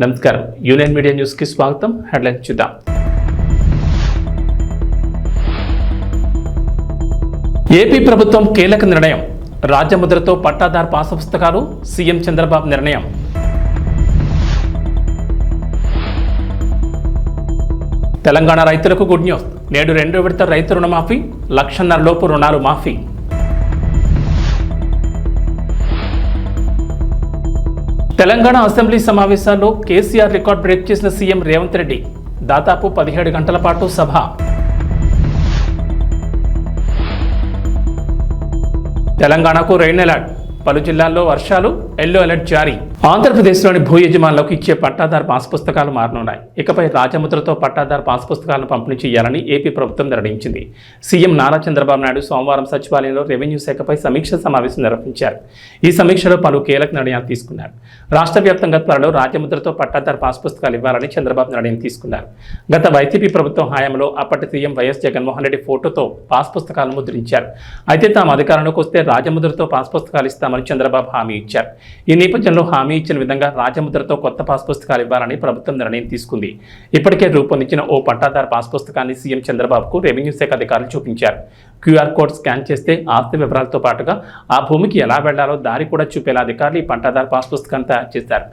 నమస్కారం. Union media న్యూస్కి స్వాగతం. హెడ్లైన్స్ చూద్దాం. ఏపీ ప్రభుత్వం కీలక నిర్ణయం. రాజ్యముద్రతో పట్టాదారు పాస పుస్తకాలు సీఎం చంద్రబాబు నిర్ణయం. తెలంగాణ రైతులకు గుడ్ న్యూస్. నేడు రెండో విడత రైతు రుణమాఫీ లక్షన్నర లోపు రుణాలు మాఫీ. తెలంగాణ అసెంబ్లీ సమావేశాల్లో కేసీఆర్ రికార్డ్ బ్రేక్ చేసిన సీఎం రేవంత్ రెడ్డి. దాదాపు పదిహేడు గంటల పాటు సభ. తెలంగాణకు రెయిన్ అలర్ట్. పలు జిల్లాల్లో వర్షాలు ఎల్లో అలర్ట్ జారీ. ఆంధ్రప్రదేశ్లోని భూ యజమానులకు ఇచ్చే పట్టాదారు పాస్ పుస్తకాలు మారనున్నాయి. ఇకపై రాజముద్రతో పట్టాదారు పాస్ పుస్తకాలను పంపిణీ చేయాలని ఏపీ ప్రభుత్వం నిర్ణయించింది. సీఎం నారా చంద్రబాబు నాయుడు సోమవారం సచివాలయంలో రెవెన్యూ శాఖపై సమీక్ష సమావేశం నిర్వహించారు. ఈ సమీక్షలో పలు కీలక నిర్ణయాలు తీసుకున్నారు. రాష్ట్ర వ్యాప్తంగా త్వరలో రాజముద్రతో పట్టాదారు పాస్ పుస్తకాలు ఇవ్వాలని చంద్రబాబు నిర్ణయం తీసుకున్నారు. గత వైసీపీ ప్రభుత్వం హయాంలో అప్పటి సీఎం వైఎస్ జగన్మోహన్ రెడ్డి ఫోటోతో పాస్ పుస్తకాలను ముద్రించారు. అయితే తాము అధికారంలోకి వస్తే రాజముద్రతో పాస్ పుస్తకాలు ఇస్తామని చంద్రబాబు హామీ ఇచ్చారు. ఈ నేపథ్యంలో హామీ ఇచ్చిన విధంగా రాజముద్రతో కొత్త పాస్ పుస్తకాలు ఇవ్వాలని ప్రభుత్వం నిర్ణయం తీసుకుంది. ఇప్పటికే రూపొందించిన ఓ పట్టాదారు పాస్ పుస్తకాన్ని సీఎం చంద్రబాబుకు రెవెన్యూ శాఖ అధికారులు చూపించారు. క్యూఆర్ కోడ్ స్కాన్ చేస్తే ఆస్తి వివరాలతో పాటుగా ఆ భూమికి ఎలా వెళ్ళాలో దారి కూడా చూపేలా అధికారులు ఈ పంటదారు పాస్ పుస్తకాన్ని తయారు చేశారు.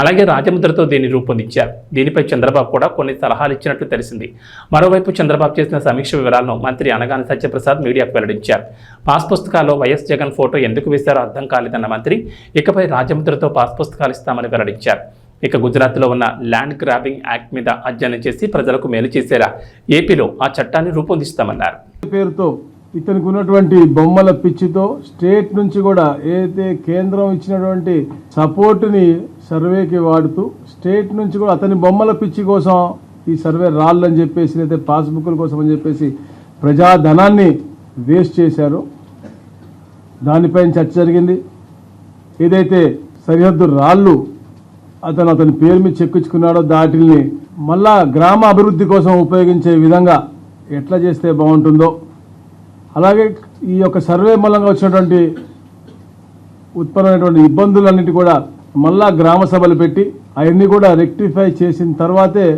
అలాగే రాజముద్రతో దీన్ని రూపొందించారు. దీనిపై చంద్రబాబు కూడా కొన్ని సలహాలు ఇచ్చినట్లు తెలిసింది. మరోవైపు చంద్రబాబు చేసిన సమీక్ష వివరాలను మంత్రి అనగాని సత్యప్రసాద్ మీడియాకు వెల్లడించారు. పాస్ పుస్తకాల్లో వైఎస్ జగన్ ఫోటో ఎందుకు వేశారో అర్థం కాలేదన్న మంత్రి ఇకపై రాజముద్రతో పాస్ పుస్తకాలు ఇస్తామని వెల్లడించారు. ఇక గుజరాత్లో ఉన్న ల్యాండ్ గ్రాబింగ్ యాక్ట్ మీద అధ్యయనం చేసి ప్రజలకు మేలు చేసేలా ఏపీలో ఆ చట్టాన్ని రూపొందిస్తామన్నారు. పేరుతో ఇతనికి ఉన్నటువంటి బొమ్మల పిచ్చితో స్టేట్ నుంచి కూడా ఏదైతే కేంద్రం ఇచ్చినటువంటి సపోర్టుని సర్వేకి వాడుతూ స్టేట్ నుంచి కూడా అతని బొమ్మల పిచ్చి కోసం ఈ సర్వే రాళ్ళు అని చెప్పేసి లేదా పాస్బుక్ల కోసం అని చెప్పేసి ప్రజాధనాన్ని వేస్ట్ చేశారు. దానిపైన చర్చ జరిగింది. ఏదైతే సరిహద్దు రాళ్ళు అతను అతని పేరు మీద చెక్కించుకున్నాడో దాటిని మళ్ళా గ్రామ అభివృద్ధి కోసం ఉపయోగించే విధంగా ఎట్లా చేస్తే బాగుంటుందో అలాగే ఈ యొక్క సర్వే మూలంగా వచ్చినటువంటి ఉత్పన్నమైనటువంటి ఇబ్బందులన్నిటి కూడా మళ్ళా గ్రామ సభలు పెట్టి అవన్నీ కూడా రెక్టిఫై చేసిన తర్వాతే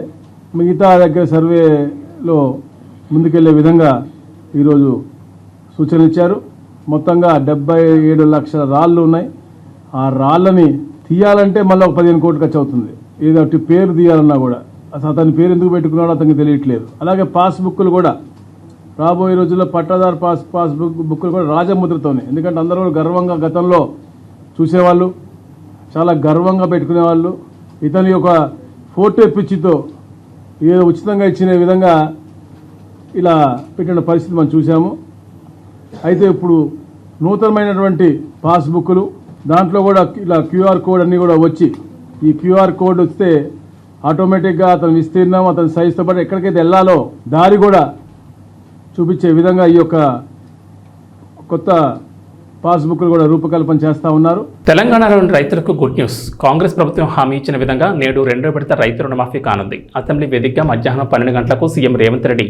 మిగతా దగ్గర సర్వేలో ముందుకెళ్ళే విధంగా ఈరోజు సూచన ఇచ్చారు. మొత్తంగా డెబ్బై ఏడు లక్షల రాళ్ళు ఉన్నాయి. ఆ రాళ్ళని తీయాలంటే మళ్ళీ ఒక పదిహేను కోట్లు ఖర్చు అవుతుంది. ఏదో పేరు తీయాలన్నా కూడా. అసలు అతని పేరు ఎందుకు పెట్టుకున్నాడో అతనికి తెలియట్లేదు. అలాగే పాస్బుక్లు కూడా రాబోయే రోజుల్లో పట్టాదారు పాస్ పాస్బుక్ బుక్లు కూడా రాజముద్రతోనే. ఎందుకంటే అందరూ కూడా గర్వంగా గతంలో చూసేవాళ్ళు చాలా గర్వంగా పెట్టుకునేవాళ్ళు. ఇతని యొక్క ఫోటో పిచ్చితో ఏదో ఉచితంగా ఇచ్చిన విధంగా ఇలా పెట్టిన పరిస్థితి మనం చూసాము అయితే ఇప్పుడు నూతనమైనటువంటి పాస్బుక్లు దాంట్లో కూడా ఇలా క్యూఆర్ కోడ్ అన్నీ కూడా వచ్చి ఈ క్యూఆర్ కోడ్ వస్తే ఆటోమేటిక్గా అతని విస్తీర్ణం అతని సైజుతో పాటు ఎక్కడికైతే వెళ్ళాలో దారి కూడా చూపించే విధంగా ఈ యొక్క కొత్త పాస్బుక్లు కూడా రూపకల్పన చేస్తా ఉన్నారు. తెలంగాణలోని రైతులకు గుడ్ న్యూస్. కాంగ్రెస్ ప్రభుత్వం హామీ ఇచ్చిన విధంగా నేడు రెండో విడత రైతు రుణమాఫీ కానుంది. అసెంబ్లీ వేదికగా మధ్యాహ్నం పన్నెండు గంటలకు సీఎం రేవంత్ రెడ్డి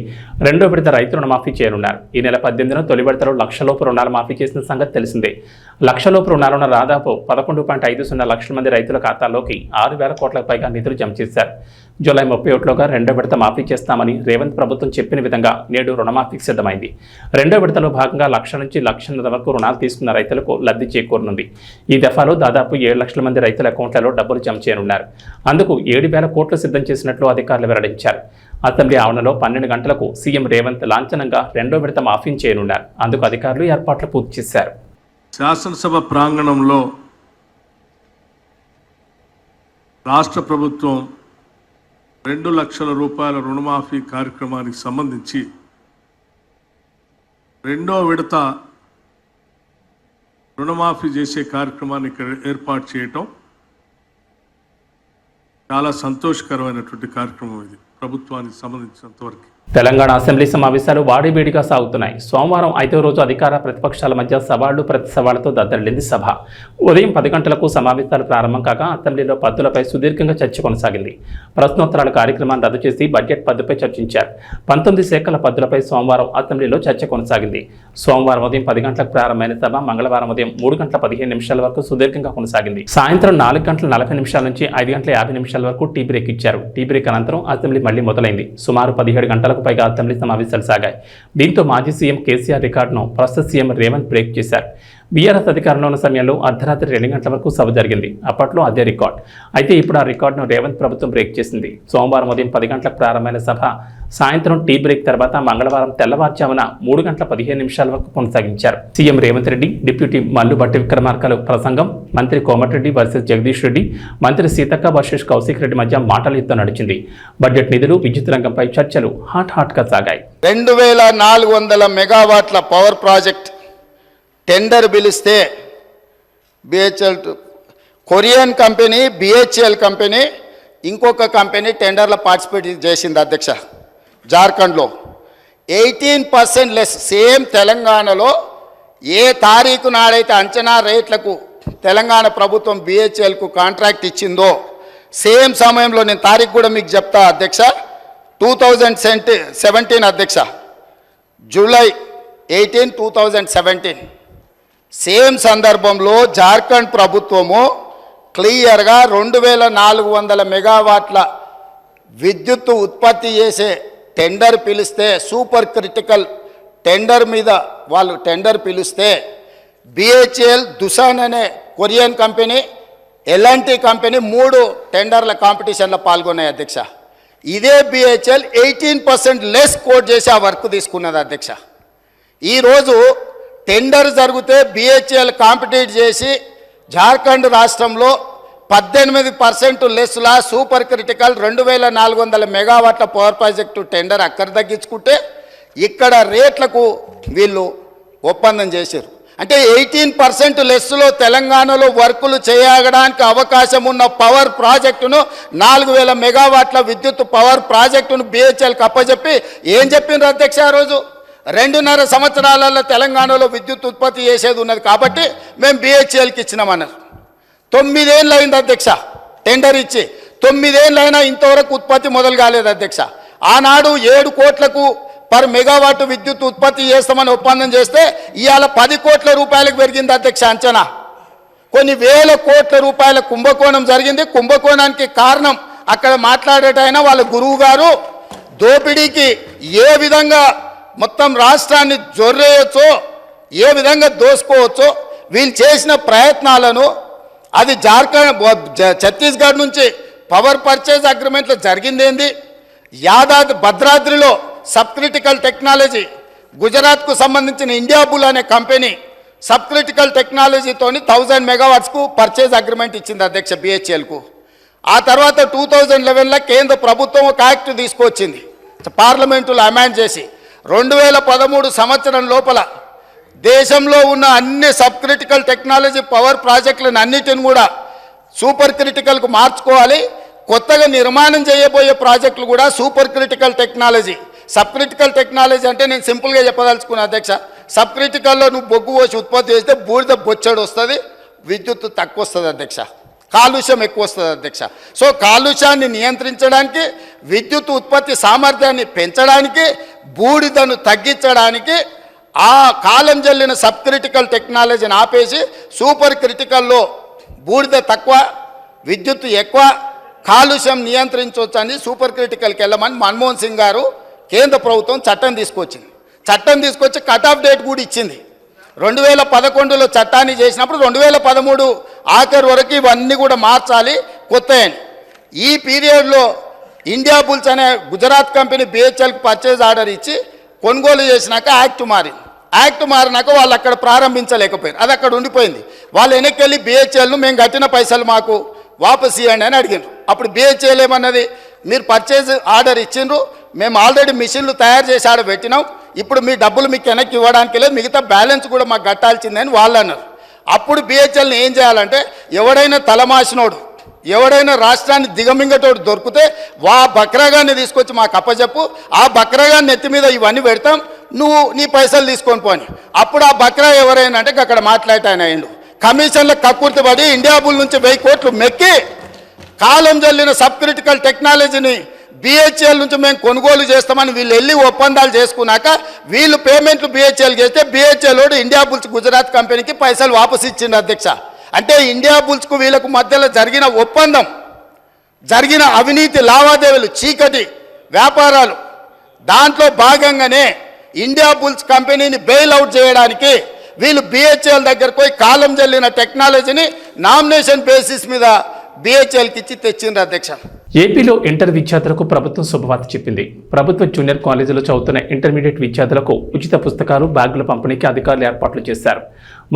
రెండో విడత రైతు రుణమాఫీ చేయనున్నారు. ఈ నెల పద్దెనిమిదిన తొలి విడతలో లక్షలోపు రుణాలు మాఫీ చేసిన సంగతి తెలిసిందే. లక్షలోపు రుణాలున్న దాదాపు పదకొండు పాయింట్ ఐదు సున్నా లక్షల మంది రైతుల ఖాతాల్లోకి ఆరు వేల కోట్లకు పైగా నిధులు జమ చేశారు. జూలై ముప్పై ఒకటిలోగా రెండో విడత మాఫీ చేస్తామని రేవంత్ ప్రభుత్వం చెప్పిన విధంగా నేడు రుణమాఫీకి సిద్ధమైంది. రెండో విడతలో భాగంగా లక్ష నుంచి లక్షన్నర వరకు రుణాలు తీసుకున్న రైతులకు లబ్ధి చేకూరనుంది. ఈ దఫాలో దాదాపు ఏడు లక్షల మంది రైతుల అకౌంట్లలో డబ్బులు జమ చేయనున్నారు. అందుకు ఏడు వేల కోట్లు సిద్ధం చేసినట్లు అధికారులు వెల్లడించారు. అసెంబ్లీ ఆవరణలో పన్నెండు గంటలకు సీఎం రేవంత్ లాంఛనంగా రెండో విడత మాఫీ చేయనున్నారు. అందుకు అధికారులు ఏర్పాట్లు పూర్తి చేశారు. శాసనసభ ప్రాంగణంలో రాష్ట్ర ప్రభుత్వం రెండు లక్షల రూపాయల రుణమాఫీ కార్యక్రమానికి సంబంధించి రెండో విడత రుణమాఫీ చేసే కార్యక్రమాన్ని ఏర్పాటు చేయటం చాలా సంతోషకరమైనటువంటి కార్యక్రమం ఇది ప్రభుత్వానికి సంబంధించినంతవరకు. తెలంగాణ అసెంబ్లీ సమావేశాలు వాడిబేడిగా సాగుతున్నాయి. సోమవారం ఐదో రోజు అధికార ప్రతిపక్షాల మధ్య సవాళ్ళు ప్రతి సవాళ్ళతో దద్దరిల్లింది సభ. ఉదయం పది గంటలకు సమావేశాలు ప్రారంభం కాగా అసెంబ్లీలో పద్దులపై సుదీర్ఘంగా చర్చ కొనసాగింది. ప్రశ్నోత్తరాల కార్యక్రమాన్ని రద్దు చేసి బడ్జెట్ పద్దుపై చర్చించారు. పంతొమ్మిది శాఖల పద్దులపై సోమవారం అసెంబ్లీలో చర్చ కొనసాగింది. సోమవారం ఉదయం పది గంటలకు ప్రారంభమైన సభ మంగళవారం ఉదయం మూడు గంటల పదిహేను నిమిషాల వరకు సుదీర్ఘంగా కొనసాగింది. సాయంత్రం నాలుగు గంటల నలభై నిమిషాల నుంచి ఐదు గంటల యాభై నిమిషాల వరకు టీ బ్రేక్ ఇచ్చారు. టీ బ్రేక్ అనంతరం అసెంబ్లీ మళ్ళీ మొదలైంది. సుమారు పదిహేడు గంటలకు పైగా అసెంబ్లీ సమావేశాలు సాగాయి. దీంతో మాజీ సీఎం కేసీఆర్ రికార్డును ప్రస్తుత సీఎం రేవంత్ బ్రేక్ చేశారు. బీఆర్ఎస్ అధికారంలో ఉన్న సమయంలో అర్ధరాత్రి రెండు గంటల వరకు సభ జరిగింది. అప్పట్లో అదే రికార్డ్. అయితే ఇప్పుడు ఆ రికార్డును రేవంత్ ప్రభుత్వం బ్రేక్ చేసింది. సోమవారం ఉదయం పది గంటలకు ప్రారంభమైన సభ సాయంత్రం టీ బ్రేక్ తర్వాత మంగళవారం తెల్లవారుజామున మూడు గంటల పదిహేను నిమిషాల వరకు కొనసాగించారు. సీఎం రేవంత్ రెడ్డి డిప్యూటీ మల్లు భట్టి విక్రమార్కలు ప్రసంగం మంత్రి కోమటిరెడ్డి వర్సెస్ జగదీష్ రెడ్డి మంత్రి సీతక్క వర్సెస్ కౌశిక్ రెడ్డి మధ్య మాటల యుద్ధం నడిచింది. బడ్జెట్ నిధులు విద్యుత్ రంగంపై చర్చలు హాట్ హాట్గా సాగాయి. రెండు వేల నాలుగు వందల మెగావాట్ల పవర్ ప్రాజెక్ట్ టెండర్ పిలిస్తే BHEL Korean company BHEL company ఇంకొక కంపెనీ టెండర్లో పార్టిసిపేట్ చేసింది అధ్యక్ష జార్ఖండ్లో. ఎయిటీన్ పర్సెంట్ లెస్ సేమ్ తెలంగాణలో ఏ తారీఖు నాడైతే అంచనా రేట్లకు తెలంగాణ ప్రభుత్వం బిహెచ్ఎల్కు కాంట్రాక్ట్ ఇచ్చిందో సేమ్ సమయంలో నేను తారీఖు కూడా మీకు చెప్తా అధ్యక్ష టూ థౌజండ్ సెంటీ సెవెంటీన్ అధ్యక్ష July eighteen two thousand seventeen same సందర్భంలో జార్ఖండ్ ప్రభుత్వము క్లియర్గా రెండు వేల నాలుగు వందల మెగావాట్ల విద్యుత్తు ఉత్పత్తి చేసే టెండర్ పిలిస్తే సూపర్ క్రిటికల్ టెండర్ మీద వాళ్ళు టెండర్ పిలిస్తే బిహెచ్ఎల్ దుసాన్ అనే కొరియన్ కంపెనీ ఎల్ఎన్టీ కంపెనీ మూడు టెండర్ల కాంపిటీషన్లో పాల్గొన్నాయి అధ్యక్ష. ఇదే BHEL eighteen percent less quote చేసి ఆ వర్క్ తీసుకున్నది అధ్యక్ష. ఈరోజు టెండర్ జరిగితే బిహెచ్ఎల్ కాంపిటీట్ చేసి జార్ఖండ్ రాష్ట్రంలో పద్దెనిమిది పర్సెంట్ లెస్లా సూపర్ క్రిటికల్ రెండు వేల నాలుగు వందల మెగావాట్ల పవర్ ప్రాజెక్టు టెండర్ అక్కడ తగ్గించుకుంటే ఇక్కడ రేట్లకు వీళ్ళు ఒప్పందం చేశారు. అంటే ఎయిటీన్ పర్సెంట్ లెస్లో తెలంగాణలో వర్కులు చేయడానికి అవకాశం ఉన్న పవర్ ప్రాజెక్టును నాలుగు వేల మెగావాట్ల విద్యుత్ పవర్ ప్రాజెక్టును బిహెచ్ఎల్కి అప్పచెప్పి ఏం చెప్పిండ్రు అధ్యక్ష ఆ రోజు? రెండున్నర సంవత్సరాలలో తెలంగాణలో విద్యుత్ ఉత్పత్తి చేసేది ఉన్నది కాబట్టి మేము బిహెచ్ఎల్కి ఇచ్చినామన్నారు. తొమ్మిదేళ్ళు అయింది అధ్యక్ష టెండర్ ఇచ్చి. తొమ్మిదేళ్ళైనా ఇంతవరకు ఉత్పత్తి మొదలు కాలేదు అధ్యక్ష. ఆనాడు ఏడు కోట్లకు పర్ మెగావాట్ విద్యుత్ ఉత్పత్తి చేస్తామని ఒప్పందం చేస్తే ఇవాళ పది కోట్ల రూపాయలకు పెరిగింది అధ్యక్ష అంచనా. కొన్ని వేల కోట్ల రూపాయల కుంభకోణం జరిగింది. కుంభకోణానికి కారణం అక్కడ మాట్లాడేటైనా వాళ్ళ గురువు గారు దోపిడీకి ఏ విధంగా మొత్తం రాష్ట్రాన్ని జొర్రేయచ్చో ఏ విధంగా దోసుకోవచ్చో వీళ్ళు చేసిన ప్రయత్నాలను అది జార్ఖండ్ ఛత్తీస్గఢ్ నుంచి పవర్ పర్చేజ్ అగ్రిమెంట్లో జరిగిందేంది? యాదాద్రి భద్రాద్రిలో సబ్ క్రిటికల్ టెక్నాలజీ గుజరాత్కు సంబంధించిన ఇండియా బుల్ అనే కంపెనీ సబ్ క్రిటికల్ టెక్నాలజీతోని థౌజండ్ మెగావాట్స్కు పర్చేజ్ అగ్రిమెంట్ ఇచ్చింది అధ్యక్ష బిహెచ్ఎల్కు ఆ తర్వాత టూ థౌజండ్ లెవెన్లో కేంద్ర ప్రభుత్వం ఒక యాక్ట్ తీసుకొచ్చింది. పార్లమెంటులో అమెండ్ చేసి రెండు వేల పదమూడు సంవత్సరం లోపల దేశంలో ఉన్న అన్ని సబ్ క్రిటికల్ టెక్నాలజీ పవర్ ప్రాజెక్టులను అన్నిటిని కూడా సూపర్ క్రిటికల్కు మార్చుకోవాలి. కొత్తగా నిర్మాణం చేయబోయే ప్రాజెక్టులు కూడా super critical technology. Sub critical technology అంటే నేను సింపుల్గా చెప్పదలుచుకున్నా అధ్యక్ష సబ్ క్రిటికల్లో నువ్వు బొగ్గు పోసి ఉత్పత్తి చేస్తే బూడిద బొచ్చడు వస్తుంది విద్యుత్ తక్కువ వస్తుంది అధ్యక్ష. కాలుష్యం ఎక్కువ వస్తుంది అధ్యక్ష. సో కాలుష్యాన్ని నియంత్రించడానికి విద్యుత్ ఉత్పత్తి సామర్థ్యాన్ని పెంచడానికి బూడిదను తగ్గించడానికి ఆ కాలం జల్లిన సబ్ క్రిటికల్ టెక్నాలజీని ఆపేసి సూపర్ క్రిటికల్లో బూడిద తక్కువ విద్యుత్ ఎక్కువ కాలుష్యం నియంత్రించవచ్చు అని సూపర్ క్రిటికల్కి వెళ్ళమని మన్మోహన్ సింగ్ గారు కేంద్ర ప్రభుత్వం చట్టం తీసుకొచ్చింది. చట్టం తీసుకొచ్చి కట్ ఆఫ్ డేట్ కూడా ఇచ్చింది. రెండు వేల పదకొండులో చట్టాన్ని చేసినప్పుడు రెండు వేల పదమూడు ఆఖరి వరకు ఇవన్నీ కూడా మార్చాలి కొత్త ఈ పీరియడ్లో ఇండియా బుల్స్ అనే గుజరాత్ కంపెనీ బిహెచ్ఎల్కి పర్చేజ్ ఆర్డర్ ఇచ్చి కొనుగోలు చేసినాక యాక్ట్ మారింది. యాక్ట్ మారినాక వాళ్ళు అక్కడ ప్రారంభించలేకపోయారు. అది అక్కడ ఉండిపోయింది. వాళ్ళు వెనక్కి వెళ్ళి బిహెచ్ఎల్ను మేము కట్టిన పైసలు మాకు వాపస్ ఇవ్వండి అని అడిగారు అప్పుడు బిహెచ్ఎల్ ఏమన్నది? మీరు పర్చేజ్ ఆర్డర్ ఇచ్చిండ్రు. మేము ఆల్రెడీ మిషన్లు తయారు చేసి ఆడ పెట్టినాం. ఇప్పుడు మీ డబ్బులు మీకు వెనక్కి ఇవ్వడానికి లేదు. మిగతా బ్యాలెన్స్ కూడా మాకు కట్టాల్సిందని వాళ్ళు అన్నారు. అప్పుడు బిహెచ్ఎల్ని ఏం చేయాలంటే ఎవడైనా తలమాసినోడు ఎవడైనా రాష్ట్రాన్ని దిగమింగటోడు దొరికితే వా బక్రాగాన్ని తీసుకొచ్చి మాకు అప్పచెప్పు ఆ బక్రాగాన్ని నెత్తి మీద ఇవన్నీ పెడతాం. నువ్వు నీ పైసలు తీసుకొని పోని. అప్పుడు ఆ బక్రా ఎవరైనా అంటే అక్కడ మాట్లాడటాయన అయిండు. కమిషన్ల కక్కుర్తి పడి ఇండియా బుల్ నుంచి వెయ్యి కోట్లు మెక్కి కాలం జల్లిన సబ్ క్రిటికల్ టెక్నాలజీని బిహెచ్ఎల్ నుంచి మేము కొనుగోలు చేస్తామని వీళ్ళు వెళ్ళి ఒప్పందాలు చేసుకున్నాక వీళ్ళు పేమెంట్లు బిహెచ్ఎల్ చేస్తే బిహెచ్ఎల్ వాడు ఇండియా బుల్స్ గుజరాత్ కంపెనీకి పైసలు వాపసు ఇచ్చింది అధ్యక్ష. అంటే ఇండియా బుల్స్కు వీళ్ళకు మధ్యలో జరిగిన ఒప్పందం జరిగిన అవినీతి లావాదేవీలు చీకటి వ్యాపారాలు దాంట్లో భాగంగానే ఇండియా బుల్స్ కంపెనీని బెయిల్ అవుట్ చేయడానికి వీళ్ళు బిహెచ్ఎల్ దగ్గరకు పోయి కాలం జల్లిన టెక్నాలజీని నామినేషన్ బేసిస్ మీద బిహెచ్ఎల్కి ఇచ్చి తెచ్చిండ్రు అధ్యక్ష. ఏపీలో ఇంటర్ విద్యార్థులకు ప్రభుత్వం శుభవార్త చెప్పింది. ప్రభుత్వ జూనియర్ కాలేజీలో చదువుతున్న ఇంటర్మీడియట్ విద్యార్థులకు ఉచిత పుస్తకాలు బ్యాగుల పంపిణీకి అధికారులు ఏర్పాట్లు చేశారు.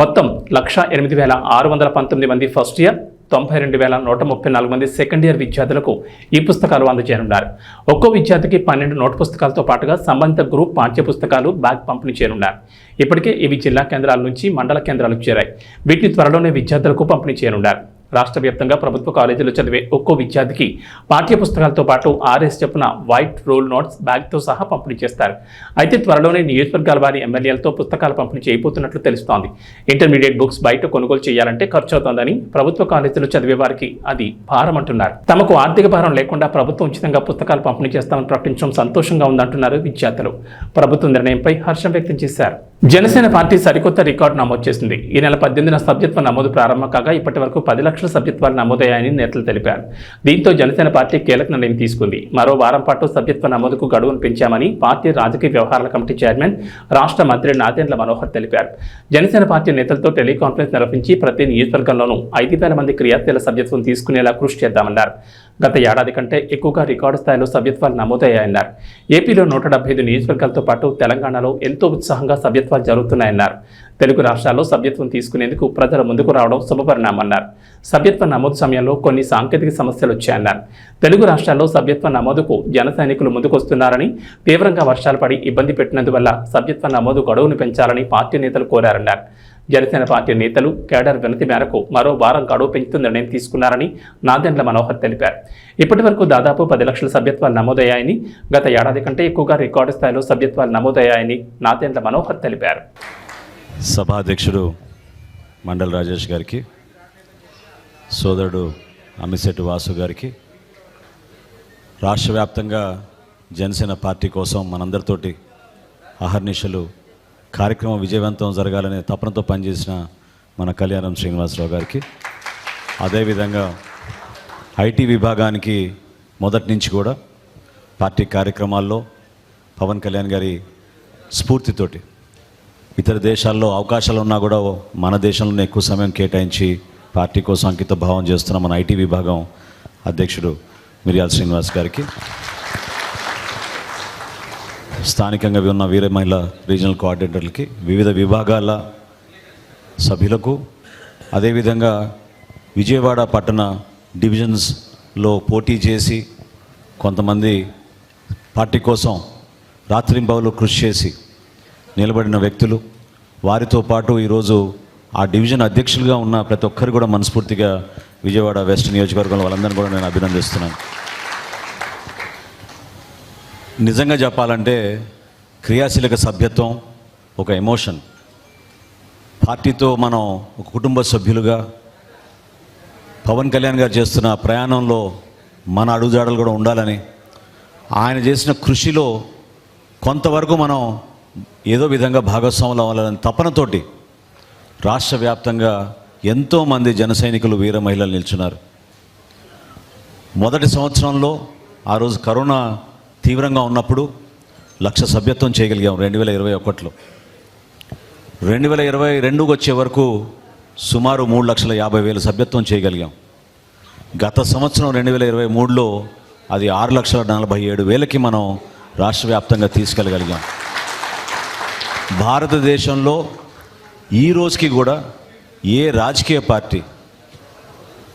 మొత్తం లక్ష ఎనిమిది వేల ఆరు వందల పంతొమ్మిది మంది ఫస్ట్ ఇయర్ తొంభై రెండు వేల నూట ముప్పై నాలుగు మంది సెకండ్ ఇయర్ విద్యార్థులకు ఈ పుస్తకాలు అందజేయనున్నారు. ఒక్కో విద్యార్థికి పన్నెండు నోట్ పుస్తకాలతో పాటుగా సంబంధిత గ్రూప్ పాఠ్య పుస్తకాలు బ్యాగ్ పంపిణీ చేయనున్నారు. ఇప్పటికే ఇవి జిల్లా కేంద్రాల నుంచి మండల కేంద్రాలకు చేరాయి. వీటిని త్వరలోనే విద్యార్థులకు పంపిణీ చేయనున్నారు. రాష్ట్ర వ్యాప్తంగా ప్రభుత్వ కాలేజీలో చదివే ఒక్కో విద్యార్థికి పాఠ్య పుస్తకాలతో పాటు ఆర్ఎస్ చెప్పున వైట్ రోల్ నోట్స్ బ్యాగ్తో సహా పంపిణీ చేస్తారు. అయితే త్వరలోనే నియోజకవర్గాల వారి ఎమ్మెల్యేలతో పుస్తకాల పంపిణీ చేయబోతున్నట్లు తెలుస్తోంది. ఇంటర్మీడియట్ బుక్స్ బయట కొనుగోలు చేయాలంటే ఖర్చు అవుతోందని ప్రభుత్వ కాలేజీలో చదివే వారికి అది భారం అంటున్నారు తమకు ఆర్థిక భారం లేకుండా ప్రభుత్వం ఉచితంగా పుస్తకాలు పంపిణీ చేస్తామని ప్రకటించడం సంతోషంగా ఉందంటున్నారు విద్యార్థులు. ప్రభుత్వ నిర్ణయంపై హర్షం వ్యక్తం చేశారు. జనసేన పార్టీ సరికొత్త రికార్డు నమోదు చేసింది. ఈ నెల పద్దెనిమిదిన సభ్యత్వ నమోదు ప్రారంభం కాగా ఇప్పటి వరకు పది లక్షల సభ్యత్వాలు నమోదయ్యాయని నేతలు తెలిపారు. దీంతో జనసేన పార్టీ కీలక నిర్ణయం తీసుకుంది. మరో వారం పాటు సభ్యత్వ నమోదుకు గడువును పెంచామని పార్టీ రాజకీయ వ్యవహారాల కమిటీ చైర్మన్ రాష్ట్ర మంత్రి నాదేండ్ల మనోహర్ తెలిపారు. జనసేన పార్టీ నేతలతో టెలికాన్ఫరెన్స్ నిర్వహించి ప్రతి నియోజకవర్గంలోనూ ఐదు వేల మంది క్రియాశీల సభ్యత్వం తీసుకునేలా కృషి చేద్దామన్నారు. గత ఏడాది కంటే ఎక్కువగా రికార్డు స్థాయిలో సభ్యత్వాలు నమోదయ్యాయన్నారు. ఏపీలో నూట డెబ్బై ఐదు నియోజకవర్గాలతో పాటు తెలంగాణలో ఎంతో ఉత్సాహంగా సభ్యత్వాలు జరుగుతున్నాయన్నారు. తెలుగు రాష్ట్రాల్లో సభ్యత్వం తీసుకునేందుకు ప్రజలు ముందుకు రావడం శుభపరిణామన్నారు. సభ్యత్వ నమోదు సమయంలో కొన్ని సాంకేతిక సమస్యలు వచ్చాయన్నారు. తెలుగు రాష్ట్రాల్లో సభ్యత్వ నమోదుకు జన సైనికులు ముందుకొస్తున్నారని తీవ్రంగా వర్షాలు పడి ఇబ్బంది పెట్టినందువల్ల సభ్యత్వ నమోదు గడువును పెంచాలని పార్టీ నేతలు కోరారన్నారు. జనసేన పార్టీ నేతలు కేడర్ వినతి మేరకు మరో వారం గడువు పెంచుతూ నిర్ణయం తీసుకున్నారని నాదెండ్ల మనోహర్ తెలిపారు. ఇప్పటి వరకు దాదాపు పది లక్షల సభ్యత్వాలు నమోదయ్యాయని గత ఏడాది కంటే ఎక్కువగా రికార్డు స్థాయిలో సభ్యత్వాలు నమోదయ్యాయని నాదెండ్ల మనోహర్ తెలిపారు. సభాధ్యక్షుడు మండల్ రాజేష్ గారికి సోదరుడు అమిశెట్టి వాసు గారికి రాష్ట్ర వ్యాప్తంగా జనసేన పార్టీ కోసం మనందరితోటి అహర్నిశలు కార్యక్రమం విజయవంతం జరగాలనే తపనతో పనిచేసిన మన కళ్యాణం శ్రీనివాసరావు గారికి. అదేవిధంగా ఐటీ విభాగానికి మొదటి నుంచి కూడా పార్టీ కార్యక్రమాల్లో పవన్ కళ్యాణ్ గారి స్ఫూర్తితోటి ఇతర దేశాల్లో అవకాశాలు ఉన్నా కూడా మన దేశంలోనే ఎక్కువ సమయం కేటాయించి పార్టీ కోసం అంకిత భావం చేస్తున్న మన ఐటీ విభాగం అధ్యక్షుడు మిరియాల శ్రీనివాస్ గారికి. స్థానికంగా ఉన్న వీర మహిళ రీజనల్ కోఆర్డినేటర్లకి వివిధ విభాగాల సభ్యులకు అదేవిధంగా విజయవాడ పట్టణ డివిజన్స్లో పోటీ చేసి కొంతమంది పార్టీ కోసం రాత్రింబవలు కృషి చేసి నిలబడిన వ్యక్తులు. వారితో పాటు ఈరోజు ఆ డివిజన్ అధ్యక్షులుగా ఉన్న ప్రతి ఒక్కరు కూడా మనస్ఫూర్తిగా విజయవాడ వెస్ట్ నియోజకవర్గంలో వాళ్ళందరినీ కూడా నేను అభినందిస్తున్నాను. నిజంగా చెప్పాలంటే క్రియాశీలక సభ్యత్వం ఒక ఎమోషన్. పార్టీతో మనం ఒక కుటుంబ సభ్యులుగా పవన్ కళ్యాణ్ గారు చేస్తున్న ప్రయాణంలో మన అడుగుజాడలు కూడా ఉండాలని ఆయన చేసిన కృషిలో కొంతవరకు మనం ఏదో విధంగా భాగస్వాములు అవ్వాలని తపనతోటి రాష్ట్ర వ్యాప్తంగా ఎంతోమంది జన సైనికులు వీర మహిళలు నిల్చున్నారు. మొదటి సంవత్సరంలో ఆ రోజు కరోనా తీవ్రంగా ఉన్నప్పుడు లక్ష సభ్యత్వం చేయగలిగాం రెండు వేల ఇరవై ఒకటిలో. రెండు వేల ఇరవై రెండుకి వచ్చే వరకు సుమారు మూడు లక్షల యాభై వేల సభ్యత్వం చేయగలిగాం. గత సంవత్సరం రెండు వేల ఇరవై మూడులో అది ఆరు లక్షల నలభై ఏడు వేలకి మనం రాష్ట్ర వ్యాప్తంగా తీసుకెళ్ళగలిగాం. భారతదేశంలో ఈ రోజుకి కూడా ఏ రాజకీయ పార్టీ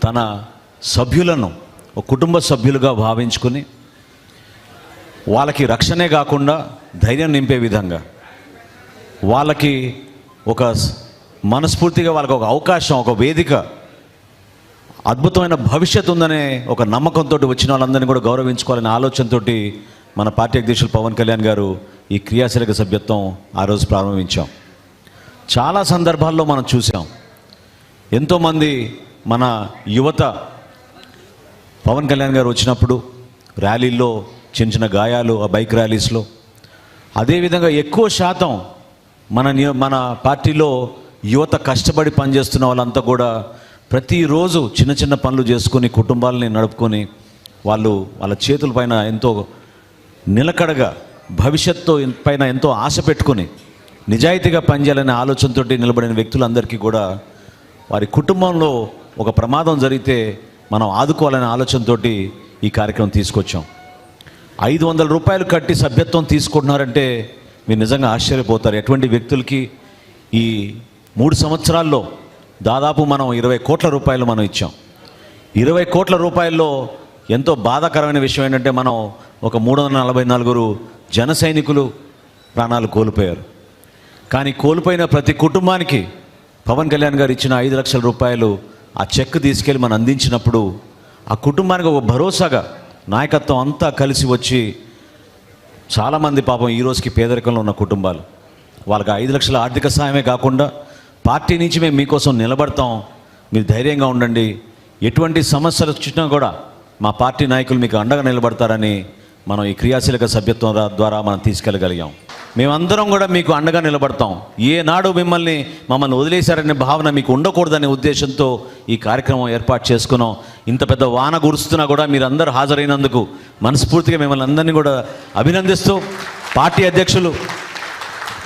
తన సభ్యులను ఒక కుటుంబ సభ్యులుగా భావించుకుని వాళ్ళకి రక్షణే కాకుండా ధైర్యం నింపే విధంగా. వాళ్ళకి ఒక మనస్ఫూర్తిగా వాళ్ళకి ఒక అవకాశం ఒక వేదిక అద్భుతమైన భవిష్యత్తు ఉందనే ఒక నమ్మకంతో వచ్చిన వాళ్ళందరినీ కూడా గౌరవించుకోవాలనే ఆలోచనతో మన పార్టీ అధ్యక్షులు పవన్ కళ్యాణ్ గారు ఈ క్రియాశీలక సభ్యత్వం ఆ రోజు ప్రారంభించాం. చాలా సందర్భాల్లో మనం చూసాం. ఎంతోమంది మన యువత పవన్ కళ్యాణ్ గారు వచ్చినప్పుడు ర్యాలీల్లో చిన్న చిన్న గాయాలు ఆ బైక్ ర్యాలీస్లో. అదేవిధంగా ఎక్కువ శాతం మన మన పార్టీలో యువత కష్టపడి పనిచేస్తున్న వాళ్ళంతా కూడా ప్రతిరోజు చిన్న చిన్న పనులు చేసుకొని కుటుంబాలని నడుపుకొని వాళ్ళు వాళ్ళ చేతుల పైన ఎంతో నిలకడగా భవిష్యత్తు పైన ఎంతో ఆశ పెట్టుకొని నిజాయితీగా పనిచేయాలనే ఆలోచనతో నిలబడిన వ్యక్తులందరికీ కూడా వారి కుటుంబంలో ఒక ప్రమాదం జరిగితే మనం ఆదుకోవాలనే ఆలోచనతోటి ఈ కార్యక్రమం తీసుకొచ్చాం. ఐదు వందల రూపాయలు కట్టి సభ్యత్వం తీసుకుంటున్నారంటే మీరు నిజంగా ఆశ్చర్యపోతారు. ఎటువంటి వ్యక్తులకి ఈ మూడు సంవత్సరాల్లో దాదాపు మనం ఇరవై కోట్ల రూపాయలు మనం ఇచ్చాం. ఇరవై కోట్ల రూపాయల్లో ఎంతో బాధాకరమైన విషయం ఏంటంటే మనం ఒక మూడు వందల నలభై నలుగురు జన సైనికులు ప్రాణాలు కోల్పోయారు. కానీ కోల్పోయిన ప్రతి కుటుంబానికి పవన్ కళ్యాణ్ గారు ఇచ్చిన ఐదు లక్షల రూపాయలు ఆ చెక్ తీసుకెళ్ళి మనం అందించినప్పుడు ఆ కుటుంబానికి ఒక భరోసాగా నాయకత్వం అంతా కలిసి వచ్చి చాలామంది పాపం ఈ రోజుకి పేదరికంలో ఉన్న కుటుంబాలు. వాళ్ళకి ఐదు లక్షల ఆర్థిక సాయమే కాకుండా పార్టీ నుంచి మేము మీకోసం నిలబడతాం. మీరు ధైర్యంగా ఉండండి. ఎటువంటి సమస్యలు వచ్చినా కూడా మా పార్టీ నాయకులు మీకు అండగా నిలబడతారని మనం ఈ క్రియాశీలక సభ్యత్వం ద్వారా మనం తీసుకెళ్ళగలిగాం. మేమందరం కూడా మీకు అండగా నిలబడతాం. ఏనాడు మిమ్మల్ని మమ్మల్ని వదిలేశారనే భావన మీకు ఉండకూడదనే ఉద్దేశంతో ఈ కార్యక్రమం ఏర్పాటు చేసుకున్నాం. ఇంత పెద్ద వాన కురుస్తున్నా కూడా మీరు అందరూ హాజరైనందుకు మనస్ఫూర్తిగా మిమ్మల్ని అందరినీ కూడా అభినందిస్తూ పార్టీ అధ్యక్షులు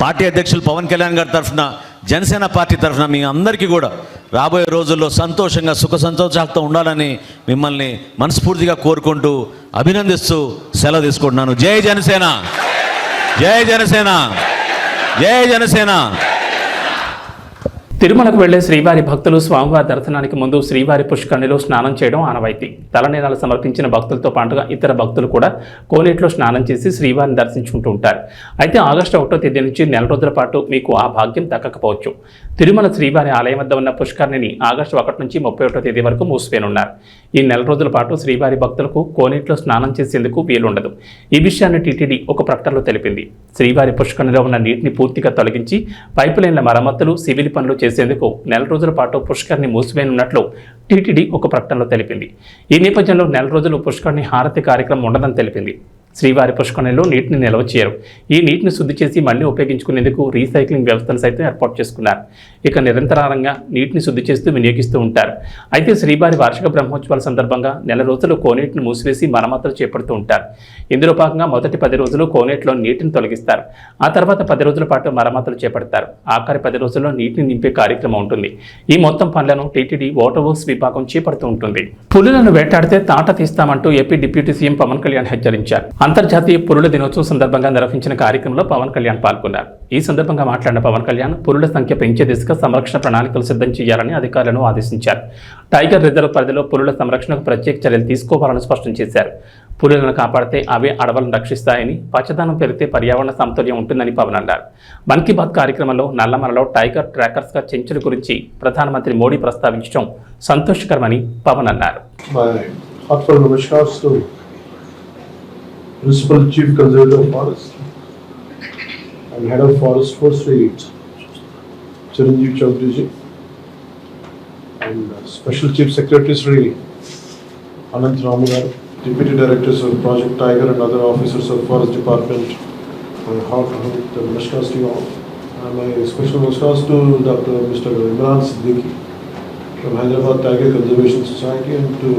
పార్టీ అధ్యక్షులు పవన్ కళ్యాణ్ గారి తరఫున జనసేన పార్టీ తరఫున మీ అందరికీ కూడా రాబోయే రోజుల్లో సంతోషంగా సుఖ సంతోషాలతో ఉండాలని మిమ్మల్ని మనస్ఫూర్తిగా కోరుకుంటూ అభినందిస్తూ సెలవు తీసుకుంటున్నాను. జై జనసేన! జై జనసేన! జై జనసేన! తిరుమలకు వెళ్ళే శ్రీవారి భక్తులు స్వామివారి దర్శనానికి ముందు శ్రీవారి పుష్కరిణిలో స్నానం చేయడం ఆనవాయితీ. తలనీరాలు సమర్పించిన భక్తులతో పాటుగా ఇతర భక్తులు కూడా కోనేటిలో స్నానం చేసి శ్రీవారిని దర్శించుకుంటూ ఉంటారు. అయితే ఆగస్టు ఒకటో తేదీ నుంచి నెల రోజుల పాటు మీకు ఆ భాగ్యం దక్కకపోవచ్చు. తిరుమల శ్రీవారి ఆలయం వద్ద ఉన్న పుష్కరిణిని ఆగస్టు ఒకటి నుంచి ముప్పై ఒకటో తేదీ వరకు మూసివేనున్నారు ఈ నెల రోజుల పాటు శ్రీవారి భక్తులకు కోనేటిలో స్నానం చేసేందుకు వీలుండదు. ఈ విషయాన్ని టీటీడీ ఒక ప్రకటనలో తెలిపింది. శ్రీవారి పుష్కరిణిలో ఉన్న నీటిని పూర్తిగా తొలగించి పైపు లైన్ల మరమ్మతులు సివిల్ పనులు చేసేందుకు నెల రోజుల పాటు పుష్కరిని మూసివేయనున్నట్లు టీటీడీ ఒక ప్రకటనలో తెలిపింది. ఈ నేపథ్యంలో నెల రోజులు పుష్కరిని హారతి కార్యక్రమం ఉండదని తెలిపింది. శ్రీవారి పుష్కరిణిలో నీటిని నిల్వ చేయరు. ఈ నీటిని శుద్ధి చేసి మళ్ళీ ఉపయోగించుకునేందుకు రీసైక్లింగ్ వ్యవస్థను సైతం ఏర్పాటు చేసుకున్నారు. ఇక నిరంతరంగా నీటిని శుద్ధి చేస్తూ వినియోగిస్తూ ఉంటారు. అయితే శ్రీవారి వార్షిక బ్రహ్మోత్సవాల సందర్భంగా నెల రోజులు కోనేటిని మూసివేసి మరమ్మతులు చేపడుతూ ఉంటారు. ఇందులో భాగంగా మొదటి పది రోజులు కోనేటిలో నీటిని తొలగిస్తారు. ఆ తర్వాత పది రోజుల పాటు మరమ్మతులు చేపడతారు. ఆఖరి పది రోజుల్లో నీటిని నింపే కార్యక్రమం ఉంటుంది. ఈ మొత్తం పనులను టీటీడీ వాటర్ వర్క్స్ విభాగం చేపడుతూ ఉంటుంది. పులులను వేటాడితే తాట తీస్తామంటూ AP deputy CM Pawan Kalyan హెచ్చరించారు. అంతర్జాతీయ పులుల దినోత్సవం సందర్భంగా నిర్వహించిన కార్యక్రమంలో పవన్ కళ్యాణ్ పాల్గొన్నారు. ఈ సందర్భంగా మాట్లాడిన పవన్ కళ్యాణ్ పులుల సంఖ్య పెంచే దిశగా సంరక్షణ ప్రణాళికలు సిద్ధం చేయాలని అధికారులను ఆదేశించారు. టైగర్ రిజర్వ్ పరిధిలో పులుల సంరక్షణకు ప్రత్యేక చర్యలు తీసుకోవాలని స్పష్టం చేశారు. పులులను కాపాడితే అవే అడవులను రక్షిస్తాయని పచ్చదనం పెరిగితే పర్యావరణ సమతుల్యం ఉంటుందని పవన్ అన్నారు. మన్ కీ బాత్ కార్యక్రమంలో నల్లమలలో టైగర్ ట్రాకర్స్గా చెంచుల గురించి ప్రధానమంత్రి మోడీ ప్రస్తావించడం సంతోషకరమని పవన్ అన్నారు. Principal chief conservative forest and Head of Forest Force Sri Chiranjeev Chaudhary and uh, Special Chief Secretary Sri Anant Ramugaru, Deputy Directors of Project Tiger and other officers of Forest Department. Namaskars to all. And my special namaskars to Dr. Mr. Imran Siddiqui from Hyderabad Tiger Conservation Society and to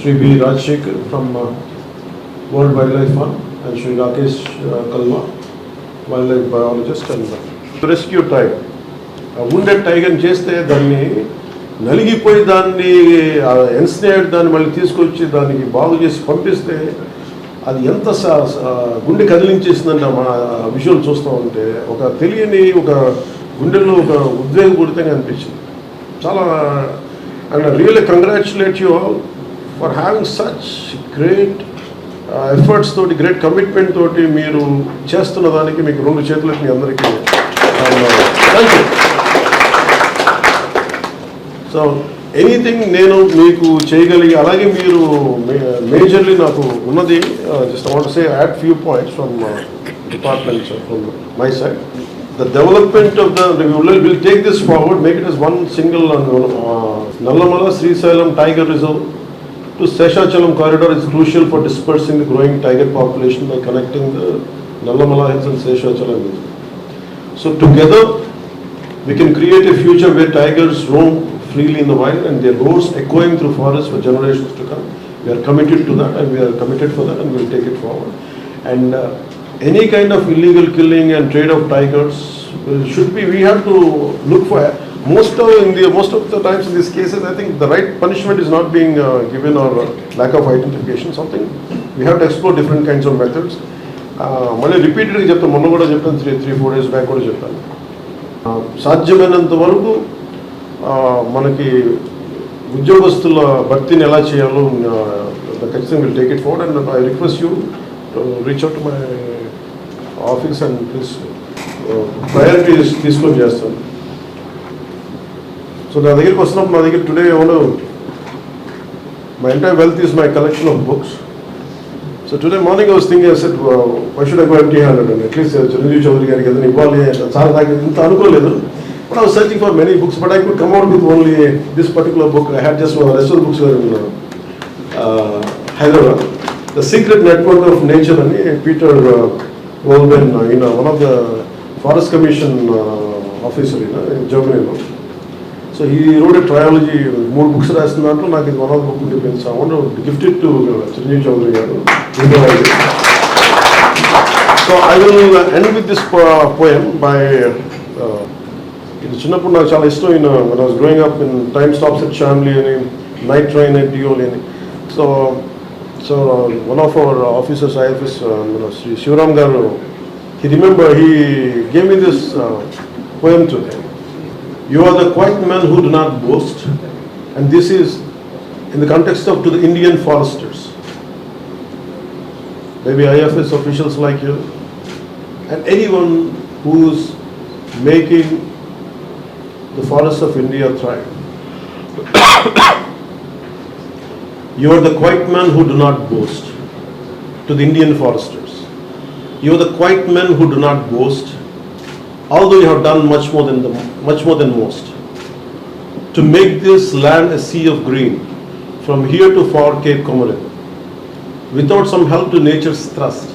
Sri B. Rajshekhar from uh, World Wildlife Fund and Sri Rakesh uh, wildlife biologist అంటారు rescue tiger ఉండే tiger చేస్తే దాన్ని నలిగిపోయి దాన్ని ఎన్స్నేట్ దాన్ని మళ్ళీ తీసుకొచ్చి దానికి బాగు చేసి పంపిస్తే అది ఎంత గుండె కదిలించేసిందంటే మన విజువల్ చూస్తూ ఉంటే ఒక తెలియని ఒక గుండెల్లో ఒక ఉద్వేగపూరితంగా అనిపించింది. చాలా and really congratulate you all for having such great efforts తోటి గ్రేట్ కమిట్మెంట్ తోటి మీరు చేస్తున్న దానికి మీకు రెండు చేతులకు మీ అందరికీ. థ్యాంక్ యూ సో ఎనీథింగ్ నేను మీకు చేయగలిగి అలాగే మీరు మేజర్లీ నాకు ఉన్నది just want say add few points from department from my side the development of the will will take this forward make it is one single Nallamala Srisailam tiger reserve to Seshachalam corridor is crucial for dispersing the growing tiger population by connecting the Nallamala Hills and Seshachalam Hills. So together, we can create a future where tigers roam freely in the wild and their roars echoing through forests for generations to come. We are committed to that and we are committed for that and we will take it forward. And uh, any kind of illegal killing and trade of tigers should be, we have to look for, most of in the, most of the times in these cases, I think the right punishment is not being uh, given or uh, lack of identification, something. We have to explore different kinds of methods. మళ్ళీ రిపీటెడ్గా చెప్తాను మొన్న కూడా చెప్పాను three three four days back కూడా చెప్తాను సాధ్యమైనంత వరకు మనకి ఉద్యోగస్తుల భర్తీని ఎలా చేయాలో ఖచ్చితంగా will take it forward and I request you reach out my office and please priorities తీసుకొని చేస్తాను సో నా దగ్గరికి వస్తున్నప్పుడు నా దగ్గర టుడే ఎవరు my entire wealth is my collection of books so today morning was thing set why should empty handed and at least Chiranjeevi Chowdary గారికి ఏదైనా ఇవ్వాలి చాలా నాకు ఇంత అనుకోలేదు. But I searching for many books but I could come out with only this particular book I had just rest of books Hyderabad the secret network of nature అని Peter Wohlleben ఈయన one of the forest commission officer ఈయన జర్మనీలో so ఈ road trilogy మూడు books రాసిన దాంట్లో నాకు ఇది వన్ ఆఫ్ బుక్ ఉండిపోయింది so amount gifted to Chiranjeevi Chowdary garu. So I will end with this poem by ఇది చిన్నప్పుడు నాకు చాలా ఇష్టం. ఈయన మన was growing up in time stops at family అని నైట్ ట్రైన్ అని. డియోలి అని so so one of our officers IFS మన Shri Sivaram garu he remember he gave in this poem to You are the quiet men who do not boast, and this is in the context of to the Indian foresters. Maybe IFS officials like you, and anyone who's making the forests of India thrive. You are the quiet men who do not boast to the Indian foresters. You are the quiet men who do not boast although you have done much more than the, much more than most to make this land a sea of green from here to far Cape Comorin. Without some help to nature's thrust,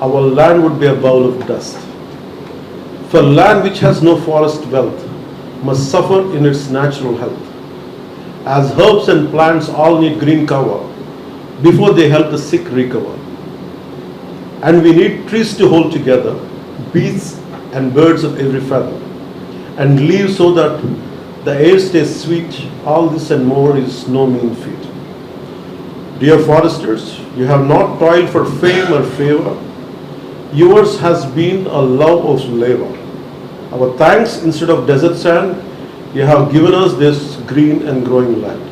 our land would be a bowl of dust. For land which has no forest wealth must suffer in its natural health. As herbs and plants all need green cover before they help the sick recover. And we need trees to hold together, beasts and birds of every feather, and leaves so that the air stays sweet. All this and more is no mean feat. Dear foresters, you have not toiled for fame or favor. Yours has been a love of labor. Our thanks instead of desert sand, you have given us this green and growing land.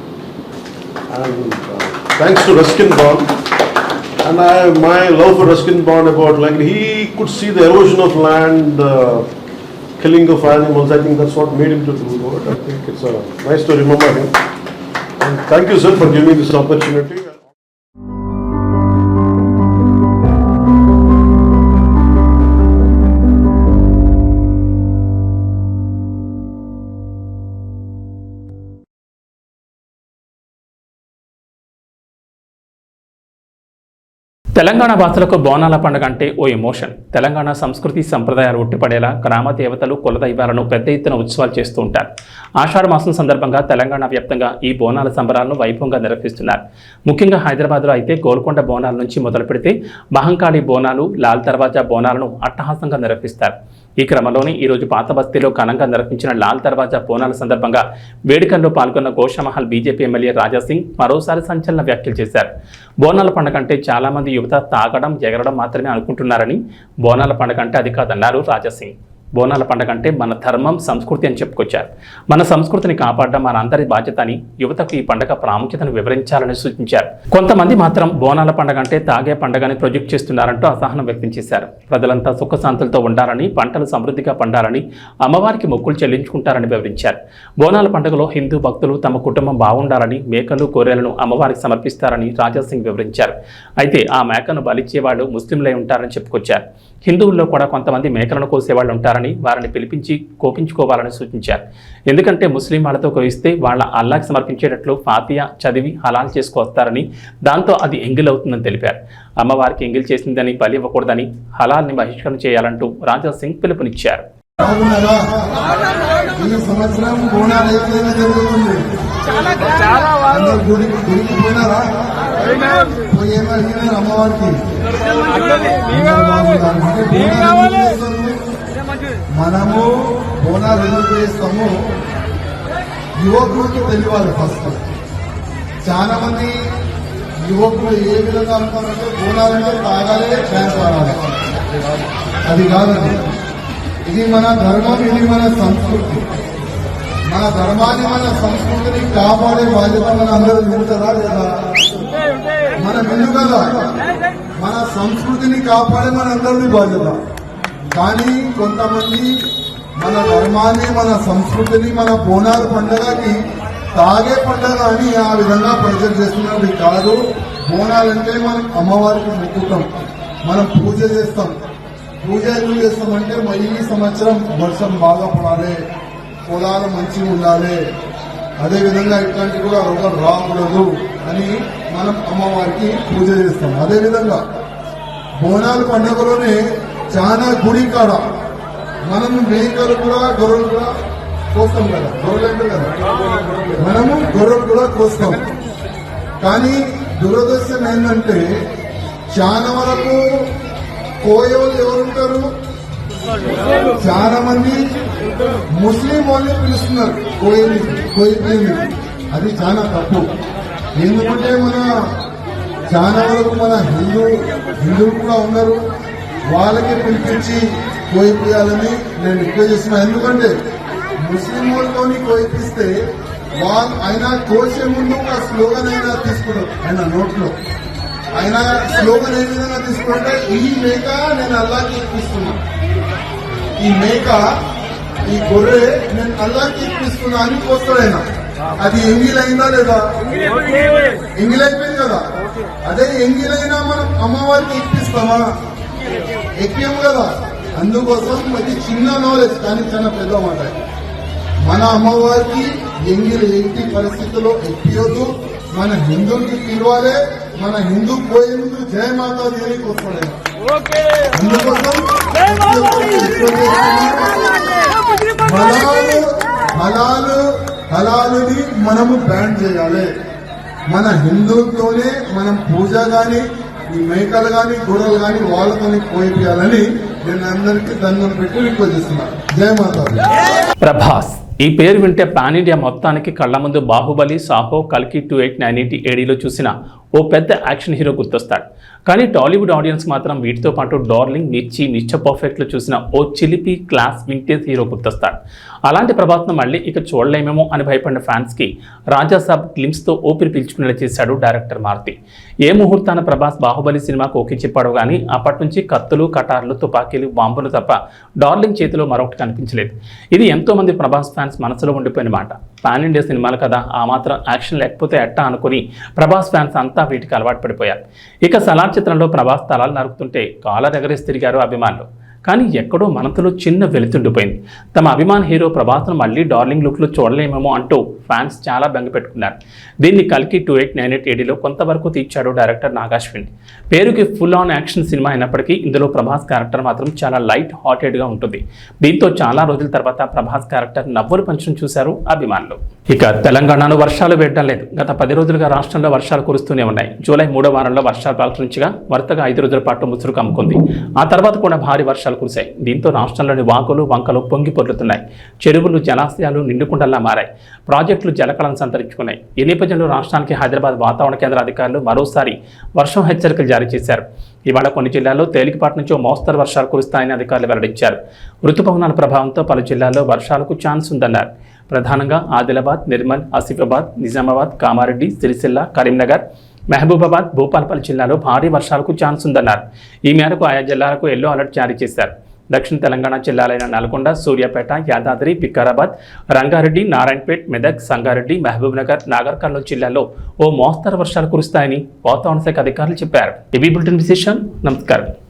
And uh, thanks to Ruskin Bond, and I, my love for Ruskin Bond about like he could see the erosion of land, the killing of animals. I think that's what made him to do that. I think it's uh, nice to remember him. And thank you, sir, for giving me this opportunity. Telangana భాషలకు బోనాల పండుగ అంటే ఓ emotion. Telangana సంస్కృతి సంప్రదాయాలు ఉట్టిపడేలా గ్రామ దేవతలు కులదైవాలను పెద్ద ఎత్తున ఉత్సవాలు చేస్తూ ఉంటారు. ఆషాఢ మాసం సందర్భంగా తెలంగాణ వ్యాప్తంగా ఈ బోనాల సంబరాలను వైభవంగా నిర్వహిస్తున్నారు. ముఖ్యంగా హైదరాబాద్లో అయితే గోల్కొండ బోనాల నుంచి మొదలు పెడితే మహంకాళి బోనాలు లాల్ దర్వాజా బోనాలను అట్టహాసంగా నిర్వహిస్తారు. ఈ క్రమంలోనే ఈరోజు పాత బస్తీలో ఘనంగా నిర్వహించిన లాల్ దర్వాజా బోనాల సందర్భంగా వేడుకల్లో పాల్గొన్న గోషమహల్ బీజేపీ ఎమ్మెల్యే రాజాసింగ్ మరోసారి సంచలన వ్యాఖ్యలు చేశారు. బోనాల పండుగ అంటే చాలామంది యువత తాగడం ఎగరడం మాత్రమే అనుకుంటున్నారని బోనాల పండుగ అంటే అది కాదన్నారు రాజాసింగ్ బోనాల పండుగ అంటే మన ధర్మం సంస్కృతి అని చెప్పుకొచ్చారు. మన సంస్కృతిని కాపాడడం మన అందరి బాధ్యత అని యువతకు ఈ పండుగ ప్రాముఖ్యతను వివరించాలని సూచించారు. కొంతమంది మాత్రం బోనాల పండుగ అంటే తాగే పండుగని ప్రొజెక్ట్ చేస్తున్నారంటూ అసహనం వ్యక్తం చేశారు. ప్రజలంతా సుఖశాంతులతో ఉండాలని పంటలు సమృద్ధిగా పండాలని అమ్మవారికి మొక్కులు చెల్లించుకుంటారని వివరించారు. బోనాల పండుగలో హిందూ భక్తులు తమ కుటుంబం బాగుండాలని మేకలు గొర్రెలను అమ్మవారికి సమర్పిస్తారని రాజాసింగ్ వివరించారు. అయితే ఆ మేకను బలిచ్చేవాళ్ళు ముస్లింలై ఉంటారని చెప్పుకొచ్చారు. హిందువుల్లో కూడా కొంతమంది మేకలను కోసేవాళ్ళు ఉంటారని వారిని పిలిపించి కోపించుకోవాలని సూచించారు. ఎందుకంటే ముస్లిం వాళ్ళతో కోయిస్తే వాళ్ళ అల్లాకి సమర్పించేటట్లు ఫాతియా చదివి హలాల్ చేసుకొస్తారని దాంతో అది ఎంగిల్ అవుతుందని తెలిపారు. అమ్మవారికి ఎంగిల్ చేసిందని బలి ఇవ్వకూడదని హలాల్ని బహిష్కరణ చేయాలంటూ రాజా సింగ్ పిలుపునిచ్చారు. బాగున్నారా? ఈ సంవత్సరం బోనాలు ఏ విధంగా జరుగుతుంది అందరూ గుడి గుడికి పోయినారా? పోయి ఏం అడిగినారు అమ్మవారికి? మనము బోనాలు ఎందుకు చేస్తాము యువకులకు తెలియాలి ఫస్ట్. చాలా మంది యువకులు ఏ విధంగా అనుకున్నారంటే బోనాలంటే తాగాలి డ్యాన్స్ ఆడాలి అది కాదండి. ఇది మన ధర్మం ఇది మన సంస్కృతి. మన ధర్మాన్ని మన సంస్కృతిని కాపాడే బాధ్యత మన అందరూ ఉంటుందా లేదా? మనం ఎందుకు కదా. మన సంస్కృతిని కాపాడే మన అందరినీ బాధ్యత. కానీ కొంతమంది మన ధర్మాన్ని మన సంస్కృతిని మన బోనాల పండగకి తాగే పండగ అని ఆ విధంగా ప్రజలు చేస్తున్నది కాదు. బోనాలంటే మనం అమ్మవారికి మొక్కుతాం. మనం పూజ చేస్తాం. పూజ ఎందుకు చేస్తామంటే ఈ సంవత్సరం వర్షం బాగా పడాలి. పొలాలు మంచిగా ఉండాలి. అదే విధంగా ఇట్లాంటి కూడా రోగం రాకూడదు అని మనం అమ్మవారికి పూజ చేస్తాం. అదే విధంగా బోనాల పండుగలోనే చాలా గుడి కాడ. మనం మేకలు కూడా గొర్రెలు కూడా కోస్తాం కదా. గొర్రెలు కదా. మనము గొర్రెలు కూడా కోస్తాం. కానీ దురదృష్టం ఏంటంటే చాలా వరకు కోయోళ్ళు ఎవరుంటారు చాలా మంది ముస్లిం వాళ్ళే పిలుస్తున్నారు కోయని కోయిపోయింది అది చాలా తప్పు. ఎందుకంటే మన చాలా వరకు మన హిందూ హిందువులు కూడా ఉన్నారు. వాళ్ళకే పిలిపించి కోయిపోయాలని నేను రిక్వెస్ట్ చేస్తున్నా. ఎందుకంటే ముస్లిం వాళ్ళతోని కోయిపిస్తే వాళ్ళు ఆయన కోసే ముందు ఒక స్లోగన్ అయినా తీసుకున్నారు ఆయన నోట్లో. ఆయన స్లోగన్ ఏ విధంగా తీసుకుంటే ఈ మేక నేను అల్లాకి ఇప్పిస్తున్నా. ఈ మేక ఈ గొర్రె నేను అల్లాకి ఇప్పిస్తున్నా అని పోస్తాడు ఆయన అది ఎంగిలైందా లేదా? ఎంగిలైపోయింది కదా? అదే ఎంగిలైనా మనం అమ్మవారికి ఇప్పిస్తామా? ఎక్కేం కదా. అందుకోసం ఇది చిన్న నాలెడ్జ్ కానీ చాలా పెద్ద మాట. మన అమ్మవారికి ఎంగిలి ఎట్టి పరిస్థితుల్లో ఎక్కియొద్దు మన హిందువులకి పిలవాలి మన హిందూ పోయేందుకు జయ అందుకోసం రిక్వెస్ట్ చేస్తున్నాను. హలాలు హలాలు హలాలుని మనము బ్యాన్ చేయాలి. మన హిందువులతోనే మనం పూజ గాని ఈ మేకలు గాని గొర్రెలు గాని వాళ్ళతోనే పోయిపోయాలని నేను అందరికీ దండం పెట్టి రిక్వెస్ట్ చేస్తున్నాను జయ మాతా ప్రభాస్ ఈ పేరు వింటే పాన్ ఇండియా మొత్తానికి కళ్ళ ముందు బాహుబలి సాహో కల్కి టూ ఎయిట్ నైన్ ఎయిటీ ఏడీలో చూసిన ఓ పెద్ద యాక్షన్ హీరో గుర్తొస్తాడు. కానీ టాలీవుడ్ ఆడియన్స్ మాత్రం వీటితో పాటు డార్లింగ్ మిర్చి మిస్టర్ పర్ఫెక్ట్లు చూసిన ఓ చిలిపి క్లాస్ వింటేజ్ హీరో గుర్తొస్తాడు. అలాంటి ప్రభాస్ను మళ్ళీ ఇక చూడలేమేమో అని భయపడిన ఫ్యాన్స్కి రాజాసాబ్ గ్లిమ్స్తో ఊపిరి పీల్చుకునేలా చేశాడు డైరెక్టర్ మారుతి. ఏ ముహూర్తాన ప్రభాస్ బాహుబలి సినిమాకు ఓకే చెప్పాడు కానీ అప్పటి నుంచి కత్తులు కటార్లు తుపాకీలు బాంబులు తప్ప డార్లింగ్ చేతిలో మరొకటి కనిపించలేదు. ఇది ఎంతోమంది ప్రభాస్ ఫ్యాన్స్ మనసులో ఉండిపోయిన మాట. పాన్ ఇండియా సినిమాలు కదా ఆ మాత్రం యాక్షన్ లేకపోతే ఎట్టా అనుకుని ప్రభాస్ ఫ్యాన్స్ అంతా వీటికి అలవాటు పడిపోయారు. ఇక సలార్ చిత్రంలో ప్రభాస్ తలాలు నరుకుతుంటే కాలర్ ఎగరేసి తిరిగారు అభిమానులు. కానీ ఎక్కడో మనతలో చిన్న వెలుతుండిపోయింది. తమ అభిమాన హీరో ప్రభాస్ను మళ్ళీ డార్లింగ్ లుక్లో చూడలేమేమో అంటూ ఫ్యాన్స్ చాలా బెంగ పెట్టుకున్నారు. దీన్ని కలికి టూ ఎయిట్ నైన్ ఎయిట్ ఏడీలో కొంతవరకు తీర్చాడు డైరెక్టర్ నాగాశ్విన్. పేరుకి ఫుల్ ఆన్ యాక్షన్ సినిమా అయినప్పటికీ ఇందులో ప్రభాస్ క్యారెక్టర్ మాత్రం చాలా లైట్ హార్టెడ్గా ఉంటుంది. దీంతో చాలా రోజుల తర్వాత ప్రభాస్ క్యారెక్టర్ నవ్వులు పంచడం చూశారు అభిమానులు. ఇక తెలంగాణలో వర్షాలు వేయడం లేదు. గత పది రోజులుగా రాష్ట్రంలో వర్షాలు కురుస్తూనే ఉన్నాయి. జూలై మూడో వారంలో వర్షాలు ప్రకటించగా వరుసగా ఐదు రోజుల పాటు ముసురు కమ్ముకుంది ఆ తర్వాత కూడా భారీ వర్షాలు వర్షాలు కురిశాయి. దీంతో రాష్ట్రంలోని వాగులు వంకలు పొంగి పొర్లుతున్నాయి. చెరువులు జలాశయాలు నిండుకుండల్లా మారాయి. ప్రాజెక్టులు జలకళను సంతరించుకున్నాయి. ఈ నేపథ్యంలో రాష్ట్రానికి హైదరాబాద్ వాతావరణ కేంద్ర అధికారులు మరోసారి వర్షం హెచ్చరికలు జారీ చేశారు. ఇవాళ కొన్ని జిల్లాల్లో తేలికపాటి నుంచి మోస్తరు వర్షాలు కురుస్తాయని అధికారులు వెల్లడించారు. ఋతుపవనాల ప్రభావంతో పలు జిల్లాల్లో వర్షాలకు ఛాన్స్ ఉందన్నారు. ప్రధానంగా ఆదిలాబాద్ నిర్మల్ ఆసిఫాబాద్ నిజామాబాద్ కామారెడ్డి సిరిసిల్ల కరీంనగర్ మహబూబాబాద్ భూపాలపల్లి జిల్లాలో భారీ వర్షాలకు ఛాన్స్ ఉందన్నారు. ఈ మేరకు ఆయా జిల్లాలకు ఎల్లో అలర్ట్ జారీ చేశారు. దక్షిణ తెలంగాణ జిల్లాలైన నల్గొండ సూర్యాపేట యాదాద్రి వికారాబాద్ రంగారెడ్డి నారాయణపేట్ మెదక్ సంగారెడ్డి మహబూబ్నగర్ నాగర్ కర్నూలు జిల్లాల్లో ఓ మోస్తరు వర్షాలు కురుస్తాయని వాతావరణ శాఖ అధికారులు చెప్పారు. ఇవి బులెటిన్ విశేషం. నమస్కారం.